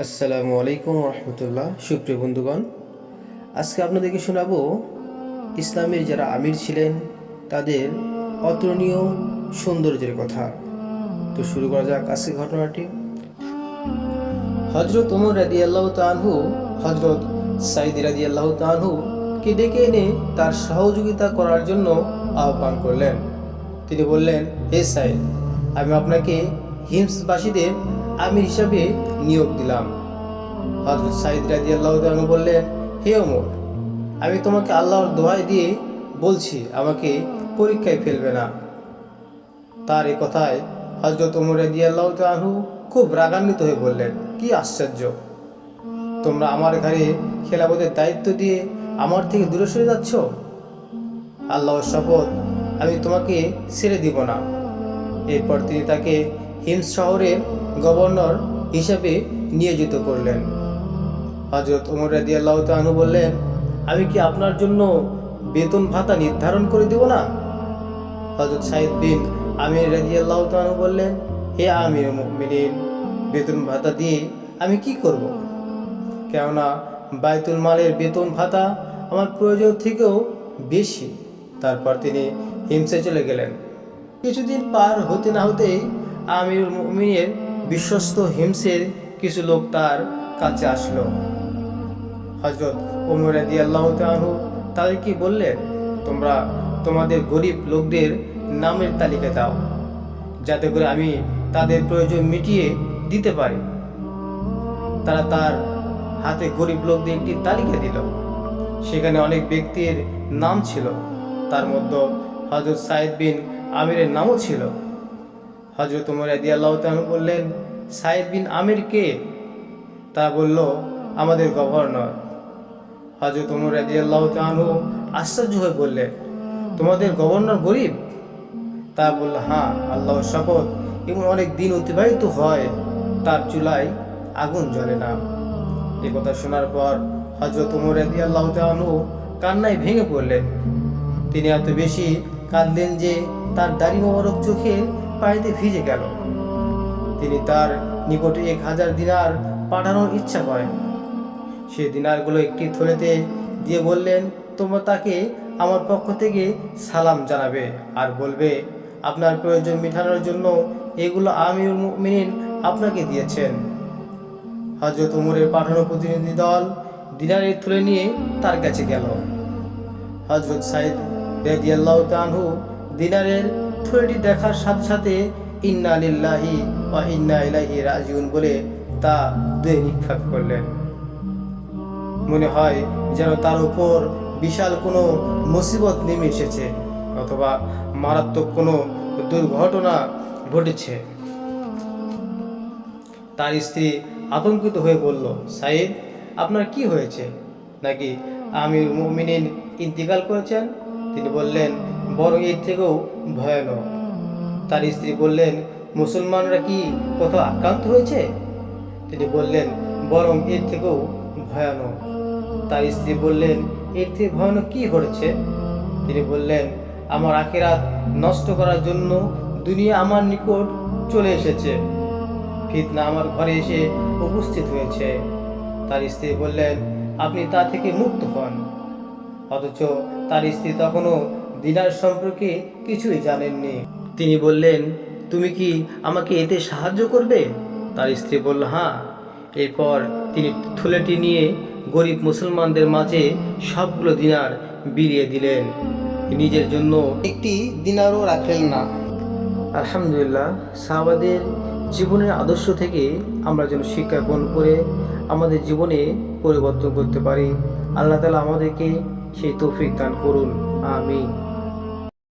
আসসালামু আলাইকুম রহমতুল্লাহ। সুপ্রিয় বন্ধুগণ, আজকে আপনাদেরকে শোনাবো, ইসলামের যারা আমির ছিলেন, তাদের অতুলনীয় সৌন্দর্যের কথা। তো শুরু করা যাক আজকে ঘটনাটি। হজরত ওমর রাজি আল্লাহ তানহু হজরত সাইদ রাজি আল্লাহ তানহু কে ডেকে এনে তার সহযোগিতা করার জন্য আহ্বান করলেন। তিনি বললেন, হে সাইদ আমি আপনাকে হিমসবাসীদের আমির হিসাবে নিয়োগ দিলাম। হজরত সাইদ রাজি আল্লাহ বললেন, হে ওমর, আমি তোমাকে আল্লাহর দোয়াই দিয়ে বলছি, আমাকে পরীক্ষায় ফেলবে না। তার এ কথায় হজরত ওমর রাজি আল্লাহ তানহু খুব রাগান্বিত হয়ে বললেন, কি আশ্চর্য! তোমরা আমার ঘরে খেলাপথের দায়িত্ব দিয়ে আমার থেকে দূরে সরে যাচ্ছ? আল্লাহর শপথ আমি তোমাকে ছেড়ে দিব না। এরপর তিনি তাকে হিমস শহরের গভর্নর হিসাবে নিয়োজিত করলেন। হজরত ওমর রাজি আল্লাহ তানু বললেন, আমি কি আপনার জন্য বেতন ভাতা নির্ধারণ করে দেব না? হজরত সাইদ বিন আমির রাজি আল্লাহ তানু বললেন, হে আমির মুমিনিন, বেতন ভাতা দিয়ে আমি কি করব। কেননা বায়তুল মালের বেতন ভাতা আমার প্রয়োজন থেকেও বেশি। তারপর তিনি হিমসে চলে গেলেন। কিছুদিন পার হতে না হতেই আমির মুমিনের বিশ্বস্ত হিমসের কিছু লোক তার কাছে আসলো। হজরত ওমর আদি আল্লাহ তাহু তাদের কি বললেন? তোমরা তোমাদের গরিব লোকদের নামের তালিকা দাও, যাতে করে আমি তাদের প্রয়োজন মিটিয়ে দিতে পারি। তারা তার হাতে গরিব লোকদের একটি তালিকা দিল। সেখানে অনেক ব্যক্তির নাম ছিল। তার মধ্যে হজরত সাইদ বিন আমিরের নামও ছিল। হজরত উমর আদি আল্লাহ বললেন সাইদ বিন আমির কে? তা বলল, আমাদের গভর্নর। হজরত উমর আদি আল্লাহ তাহু আশ্চর্য হয়ে বললেন, তোমাদের গভর্নর গরিব? তা বলল হ্যাঁ আল্লাহ শপথ এবং অনেক দিন অতিবাহিত হয়, তার চুলায় আগুন জ্বলে না। এ কথা শোনার পর হজরত উমর আদি আল্লাহ তাহু কান্নায় ভেঙে পড়লেন। তিনি এত বেশি কাঁদলেন যে তার দাড়ি মোবারক চোখের পানিতে ভিজে গেল। তিনি তার নিকটে এক হাজার দিনার পাঠানোর ইচ্ছা করেন। সে দিনারগুলো একটি থলেতে দিয়ে বললেন, তোমরা তাকে আমার পক্ষ থেকে সালাম জানাবে আর বলবে, আপনার প্রয়োজন মেটানোর জন্য এগুলো আমির মুমিনিন আপনাকে দিয়েছেন। হজরত উমরের পাঠানো প্রতিনিধি দল দিনারের থলে নিয়ে তার কাছে গেল। হজরত সাইদ রেদিয়াল্লাহ তানহু দিনারের থলেটি দেখার সাথে সাথে ইন্না লিল্লাহি ওয়া ইন্না ইলাইহি রাজিউন বলে তা দুয়ে নিক্ষেপ করলেন। মনে হয় যেন তার উপর বিশাল কোনো মুসিবত নেমে এসেছে অথবা মারাত্মক কোনো দুর্ঘটনা ঘটেছে। তার স্ত্রী আতঙ্কিত হয়ে বলল, সাইদ, আপনার কি হয়েছে? নাকি আমির মুমিনিন ইন্তিকাল করেছেন? তিনি বললেন বরং এর থেকেও ভয়ানক। তার স্ত্রী বললেন, মুসলমানরা কি কোথাও আক্রান্ত হয়েছে? তিনি বললেন, বরং এর থেকেও ভয়ানক। তার স্ত্রী বললেন, এর থেকে ভয়ানক কি ঘটেছে? তিনি বললেন, আমার আখেরাত নষ্ট করার জন্য দুনিয়া আমার নিকট চলে এসেছে। ফিতনা আমার ঘরে এসে উপস্থিত হয়েছে। তার স্ত্রী বললেন, আপনি তা থেকে মুক্ত হন। অথচ তার স্ত্রী তখনও দিনার সম্পর্কে কিছুই জানেননি। তিনি বললেন, তুমি কি আমাকে এতে সাহায্য করবে? তার স্ত্রী বলল হ্যাঁ। এরপর তিনি থলেটি নিয়ে গরিব মুসলমানদের মাঝে সবগুলো দিনার বিলিয়ে দিলেন। নিজের জন্য একটি দিনারও রাখলেন না। আলহামদুলিল্লাহ, সাহাবাদের জীবনের আদর্শ থেকে আমরা যেন শিক্ষা গ্রহণ করে আমাদের জীবনে পরিবর্তন করতে পারি। আল্লাহ তালা আমাদেরকে সেই তৌফিক দান করুন। আমিন।